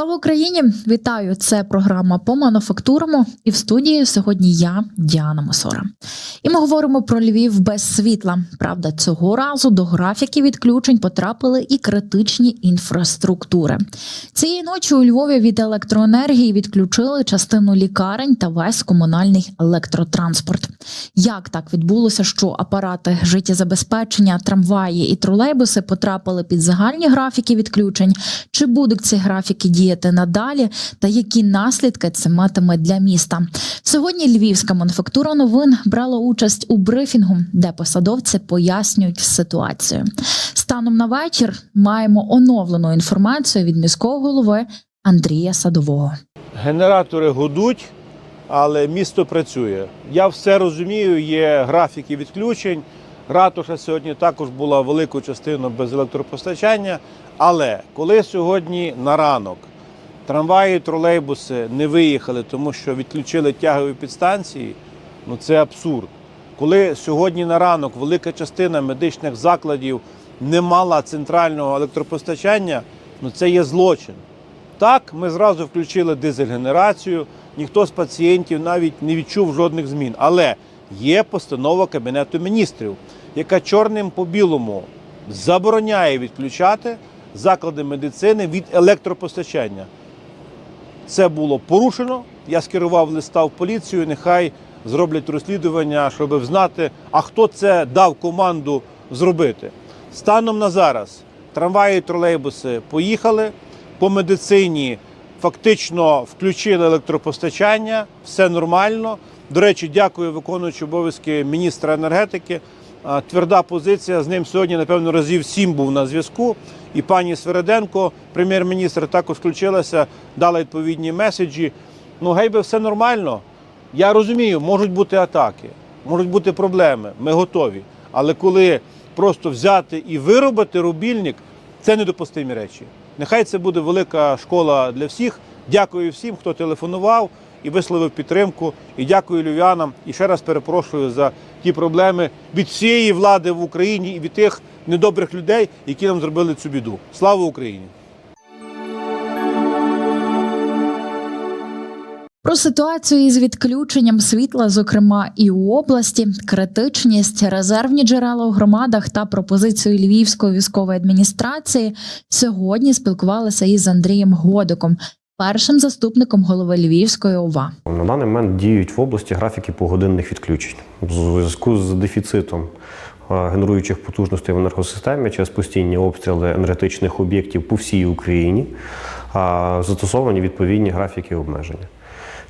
Слава Україні! Вітаю! Це програма по мануфактурому. І в студії сьогодні я, Діана Мосора. І ми говоримо про Львів без світла. Правда, цього разу до графіки відключень потрапили і критичні інфраструктури. Цієї ночі у Львові від електроенергії відключили частину лікарень та весь комунальний електротранспорт. Як так відбулося, що апарати життєзабезпечення, трамваї і тролейбуси потрапили під загальні графіки відключень? Чи будуть ці графіки діяти надалі, та які наслідки це матиме для міста? Сьогодні Львівська мануфактура новин брала участь у брифінгу, де посадовці пояснюють ситуацію. Станом на вечір маємо оновлену інформацію від міського голови Андрія Садового. Генератори гудуть, але місто працює. Я все розумію, є графіки відключень. Ратуша сьогодні також була великою частиною без електропостачання. Але коли сьогодні на ранок трамваї, тролейбуси не виїхали, тому що відключили тягові підстанції, ну це абсурд. Коли сьогодні на ранок велика частина медичних закладів не мала центрального електропостачання, ну це є злочин. Так, ми зразу включили дизель-генерацію, ніхто з пацієнтів навіть не відчув жодних змін. Але є постанова Кабінету міністрів, яка чорним по білому забороняє відключати заклади медицини від електропостачання. Це було порушено. Я скерував листа в поліцію. Нехай зроблять розслідування, щоб знати, а хто це дав команду зробити. Станом на зараз трамваї і тролейбуси поїхали по медицині. Фактично включили електропостачання, все нормально. До речі, дякую виконуючи обов'язки міністра енергетики. Тверда позиція. З ним сьогодні, напевно, разів сім був на зв'язку. І пані Свереденко, прем'єр-міністр, також включилася, дала відповідні меседжі. Ну, гей би все нормально. Я розумію, можуть бути атаки, можуть бути проблеми. Ми готові. Але коли просто взяти і виробити рубільник, це недопустимі речі. Нехай це буде велика школа для всіх. Дякую всім, хто телефонував і висловив підтримку. І дякую львів'янам. І ще раз перепрошую за ті проблеми від всієї влади в Україні і від тих недобрих людей, які нам зробили цю біду. Слава Україні! Про ситуацію із відключенням світла, зокрема і у області, критичність, резервні джерела у громадах та пропозицію Львівської військової адміністрації сьогодні спілкувалися із Андрієм Годиком, першим заступником голови Львівської ОВА. На даний момент діють в області графіки погодинних відключень в зв'язку з дефіцитом генеруючих потужностей в енергосистемі через постійні обстріли енергетичних об'єктів по всій Україні. Застосовані відповідні графіки обмеження.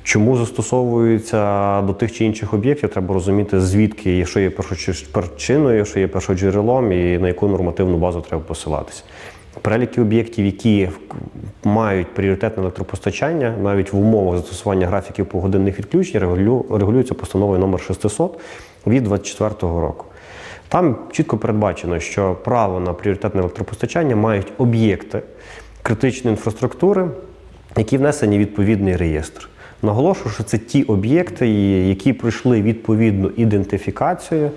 Чому застосовуються до тих чи інших об'єктів, треба розуміти, звідки, що є першочиною, що є першоджерелом і на яку нормативну базу треба посилатися. Переліки об'єктів, які мають пріоритетне електропостачання, навіть в умовах застосування графіків погодинних відключень, регулю- регулюються постановою номер 600 від 2024 року. Там чітко передбачено, що право на пріоритетне електропостачання мають об'єкти критичної інфраструктури, які внесені в відповідний реєстр. Наголошую, що це ті об'єкти, які пройшли відповідну ідентифікацію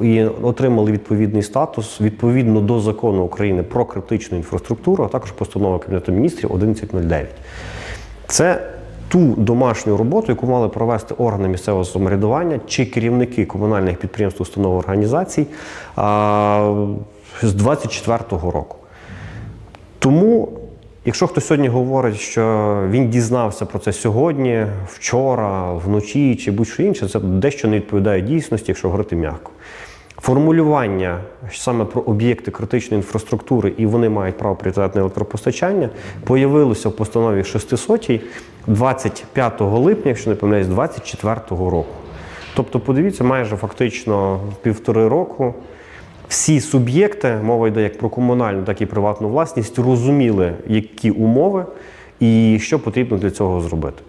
і отримали відповідний статус відповідно до закону України про критичну інфраструктуру, а також постанова Кабінету міністрів 1109. Це ту домашню роботу, яку мали провести органи місцевого самоврядування чи керівники комунальних підприємств, установ організацій а, з 24-го року. Тому, якщо хтось сьогодні говорить, що він дізнався про це сьогодні, вчора, вночі чи будь-що інше, це дещо не відповідає дійсності, якщо говорити м'яко. Формулювання саме про об'єкти критичної інфраструктури і вони мають право пріоритетне електропостачання, появилося в постанові 600 25 липня, якщо не помиляюсь, 24 року. Тобто, подивіться, майже фактично півтори року всі суб'єкти, мова йде як про комунальну, так і приватну власність, розуміли, які умови і що потрібно для цього зробити.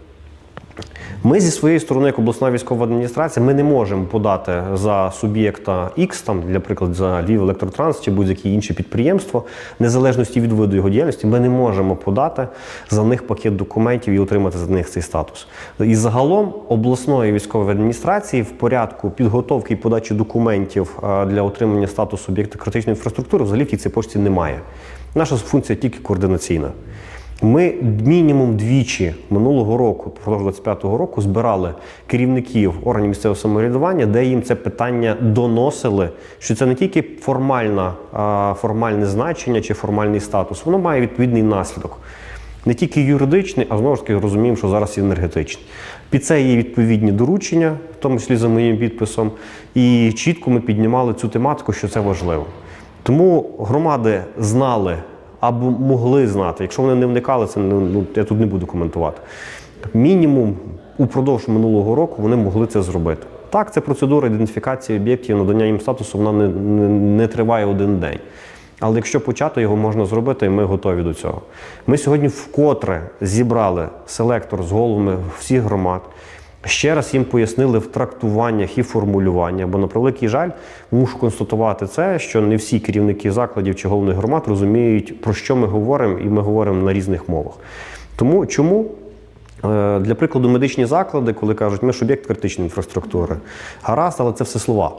Ми зі своєї сторони, як обласна військова адміністрація, ми не можемо подати за суб'єкта X, там, для прикладу, за Львів Електротранс чи будь-які інші підприємства, незалежності від виду його діяльності, ми не можемо подати за них пакет документів і отримати за них цей статус. І загалом обласної військової адміністрації в порядку підготовки і подачі документів для отримання статусу об'єкта критичної інфраструктури взагалі в тій цепочці немає. Наша функція тільки координаційна. Ми мінімум двічі минулого року, впродовж 25-го року, збирали керівників органів місцевого самоврядування, де їм це питання доносили, що це не тільки формальна, формальне значення чи формальний статус, воно має відповідний наслідок. Не тільки юридичний, а знову ж таки розуміємо, що зараз енергетичний. Під це є відповідні доручення, в тому числі за моїм підписом, і чітко ми піднімали цю тематику, що це важливо. Тому громади знали або могли знати. Якщо вони не вникали, це ну, ну, я тут не буду коментувати. Мінімум упродовж минулого року вони могли це зробити. Так, це процедура ідентифікації об'єктів, надання їм статусу, вона не, не, не триває один день. Але якщо почати, його можна зробити, і ми готові до цього. Ми сьогодні вкотре зібрали селектор з головами всіх громад. Ще раз їм пояснили в трактуваннях і формулюваннях, бо на превеликий жаль, мушу констатувати це, що не всі керівники закладів чи головних громад розуміють, про що ми говоримо, і ми говоримо на різних мовах. Тому чому? Е, Для прикладу, медичні заклади, коли кажуть, ми ж об'єкт критичної інфраструктури, гаразд, але це все слова.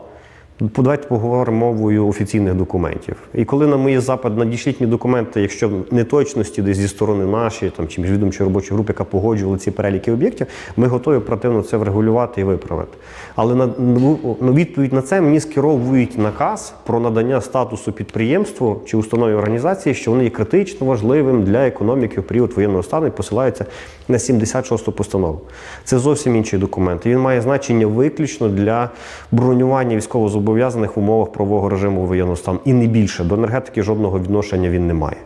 Давайте поговоримо мовою офіційних документів. І коли на мої запит надішліть мені документи, якщо неточності десь зі сторони нашої там, чи міжвідомчої робочої групи, яка погоджувала ці переліки об'єктів, ми готові оперативно це врегулювати і виправити. Але на ну, ну, відповідь на це мені скеровують наказ про надання статусу підприємству чи установі організації, що вони є критично важливим для економіки в період воєнного стану і посилаються на 76-ту постанову. Це зовсім інший документ. Він має значення виключно для бронювання військовозобов'язаних в умовах правового режиму воєнного стану. І не більше. До енергетики жодного відношення він не має.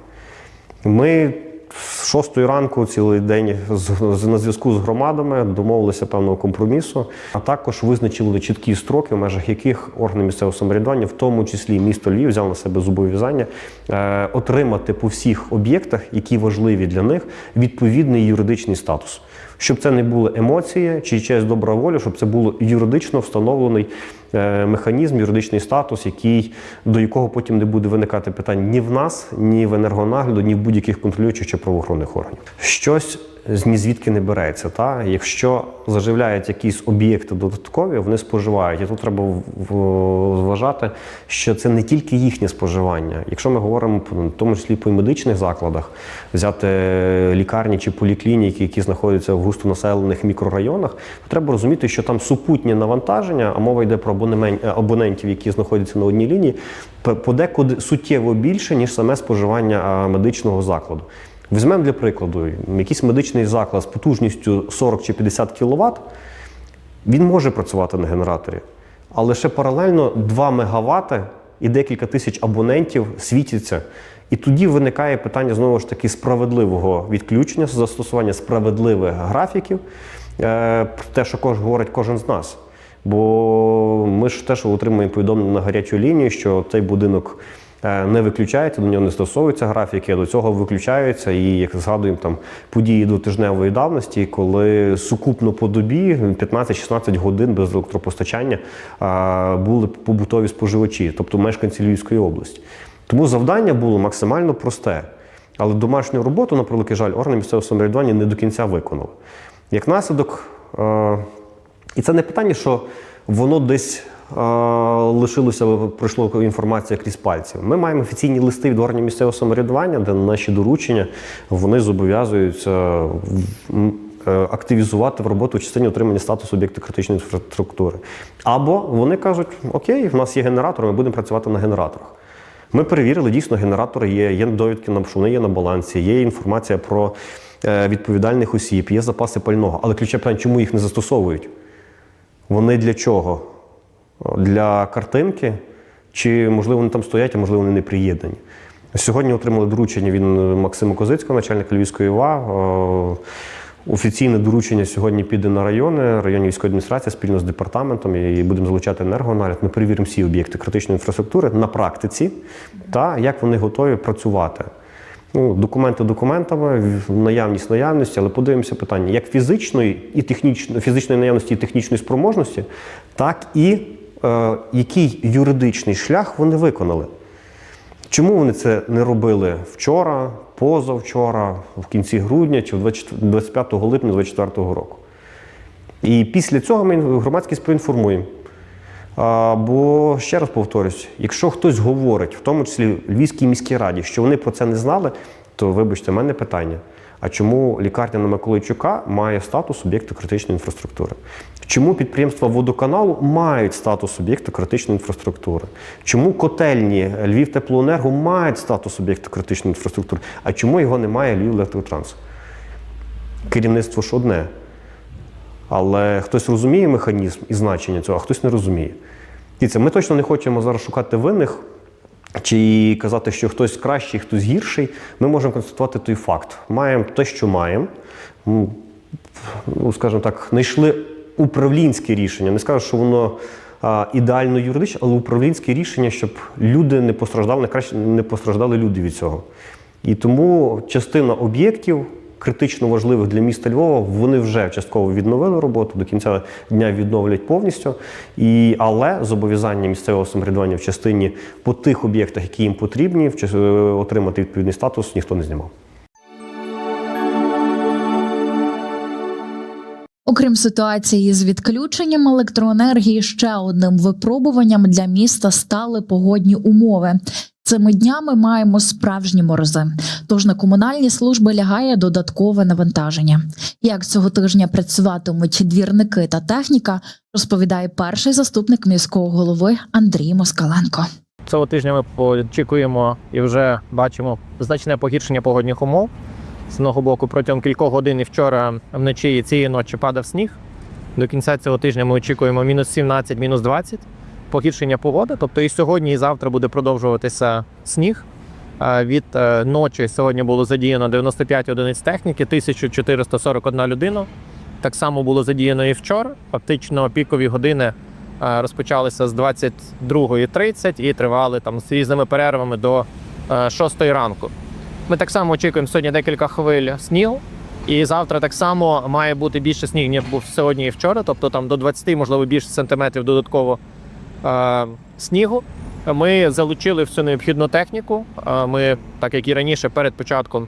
Ми з шостої ранку цілий день на зв'язку з громадами домовилися певного компромісу, а також визначили чіткі строки, в межах яких органи місцевого самоврядування, в тому числі місто Львів, взяв на себе зобов'язання е, отримати по всіх об'єктах, які важливі для них, відповідний юридичний статус. Щоб це не були емоції чи честь добра воля, щоб це було юридично встановлений механізм, юридичний статус, який, до якого потім не буде виникати питань ні в нас, ні в енергонагляду, ні в будь-яких контролюючих чи правоохоронних органів. Щось ні звідки не береться. Та? Якщо заживляють якісь об'єкти додаткові, вони споживають. І тут треба в- в- зважати, що це не тільки їхнє споживання. Якщо ми говоримо в тому числі по медичних закладах, взяти лікарні чи поліклініки, які знаходяться в густонаселених мікрорайонах, то треба розуміти, що там супутнє навантаження, а мова йде про е, абонентів, які знаходяться на одній лінії, подекуди суттєво більше, ніж саме споживання медичного закладу. Візьмемо для прикладу, якийсь медичний заклад з потужністю 40 чи 50 кВт, він може працювати на генераторі, але ще паралельно 2 МВт і декілька тисяч абонентів світяться. І тоді виникає питання знову ж таки справедливого відключення, застосування справедливих графіків, е, те, що говорить кожен з нас. Бо ми ж теж отримуємо повідомлення на гарячу лінію, що цей будинок не виключається, до нього не стосовуються графіки, до цього виключаються. І як згадуємо там події до тижневої давності, коли сукупно по добі 15-16 годин без електропостачання е, були побутові споживачі, тобто мешканці Львівської області. Тому завдання було максимально просте. Але домашню роботу, на превеликий жаль, органи місцевого самоврядування не до кінця виконали. Як наслідок, е, і це не питання, що воно десь е, лишилося, пройшло інформація крізь пальці. Ми маємо офіційні листи від органів місцевого самоврядування, де на наші доручення вони зобов'язуються е, активізувати в роботу в частині отримання статусу об'єкту критичної інфраструктури. Або вони кажуть: Окей, в нас є генератор, ми будемо працювати на генераторах. Ми перевірили, дійсно, генератори є, є довідки на що вони є на балансі, є інформація про е, відповідальних осіб, є запаси пального. Але ключове питання, чому їх не застосовують? Вони для чого? Для картинки? Чи, можливо, вони там стоять, а можливо, вони не приєднані? Сьогодні отримали доручення від Максима Козицького, начальника Львівської ОВА. Е, Офіційне доручення сьогодні піде на райони, районні військової адміністрації спільно з департаментом і будемо залучати енергоаналіз. Ми перевіримо всі об'єкти критичної інфраструктури на практиці та як вони готові працювати. Ну, документи документами, наявність наявності, але подивимося питання як фізичної і технічної фізичної наявності і технічної спроможності, так і е, який юридичний шлях вони виконали. Чому вони це не робили вчора, позавчора, в кінці грудня чи 25 липня 2024 року? І після цього ми громадськість проінформуємо. Бо ще раз повторюсь, якщо хтось говорить, в тому числі в Львівській міській раді, що вони про це не знали, то вибачте, в мене питання. А чому лікарня на Миколайчука має статус об'єкту критичної інфраструктури? Чому підприємства водоканалу мають статус об'єкту критичної інфраструктури? Чому котельні Львів Теплоенерго мають статус об'єкту критичної інфраструктури? А чому його немає Львів Електротранс? Керівництво ж одне. Але хтось розуміє механізм і значення цього, а хтось не розуміє. Дивіться, ми точно не хочемо зараз шукати винних чи казати, що хтось кращий, хтось гірший. Ми можемо констатувати той факт. Маємо те, що маємо. Ну, скажімо так, знайшли управлінське рішення. Не скажу, що воно а, ідеально юридичне, але управлінське рішення, щоб люди не постраждали, найкраще не постраждали люди від цього. І тому частина об'єктів критично важливих для міста Львова, вони вже частково відновили роботу, до кінця дня відновлять повністю. І, але зобов'язання місцевого самоврядування в частині по тих об'єктах, які їм потрібні, в час- е, отримати відповідний статус, ніхто не знімав. Окрім ситуації з відключенням електроенергії, ще одним випробуванням для міста стали погодні умови. Цими днями маємо справжні морози, тож на комунальні служби лягає додаткове навантаження. Як цього тижня працюватимуть двірники та техніка, розповідає перший заступник міського голови Андрій Москаленко. Цього тижня ми очікуємо і вже бачимо значне погіршення погодних умов. З одного боку, протягом кількох годин і вчора вночі і цієї ночі падав сніг. До кінця цього тижня ми очікуємо мінус 17, мінус 20 погіршення погоди. Тобто і сьогодні, і завтра буде продовжуватися сніг. Е, Від е, ночі сьогодні було задіяно 95 одиниць техніки, 1441 людина. Так само було задіяно і вчора. Фактично пікові години е, розпочалися з 22.30 і тривали там з різними перервами до 6 ранку. Ми так само очікуємо сьогодні декілька хвиль снігу. І завтра так само має бути більше сніг, ніж був сьогодні і вчора. Тобто там до 20, можливо, більше сантиметрів додатково е, снігу. Ми залучили всю необхідну техніку. Е, Ми, так як і раніше, перед початком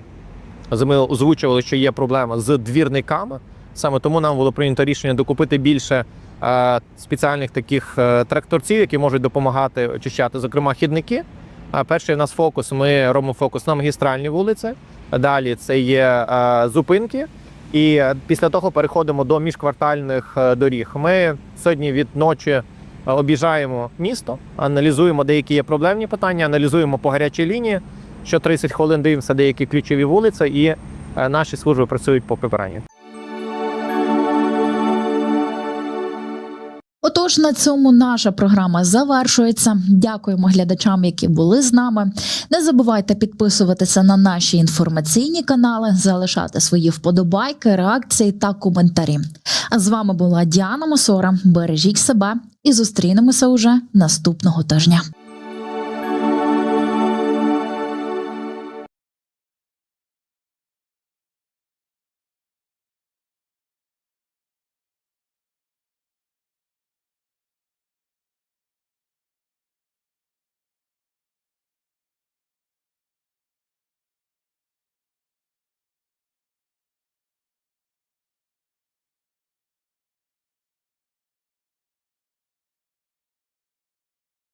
зими озвучували, що є проблема з двірниками. Саме тому нам було прийнято рішення докупити більше е, спеціальних таких е, тракторців, які можуть допомагати очищати, зокрема, хідники. А перший у нас фокус. Ми робимо фокус на магістральні вулиці. Далі це є е, зупинки. І е, після того переходимо до міжквартальних е, доріг. Ми сьогодні від ночі е, об'їжджаємо місто, аналізуємо деякі є проблемні питання, аналізуємо по гарячій лінії. Що 30 хвилин дивимося деякі ключові вулиці, і е, наші служби працюють по прибиранню. Отож, на цьому наша програма завершується. Дякуємо глядачам, які були з нами. Не забувайте підписуватися на наші інформаційні канали, залишати свої вподобайки, реакції та коментарі. А з вами була Діана Мосора. Бережіть себе і зустрінемося уже наступного тижня.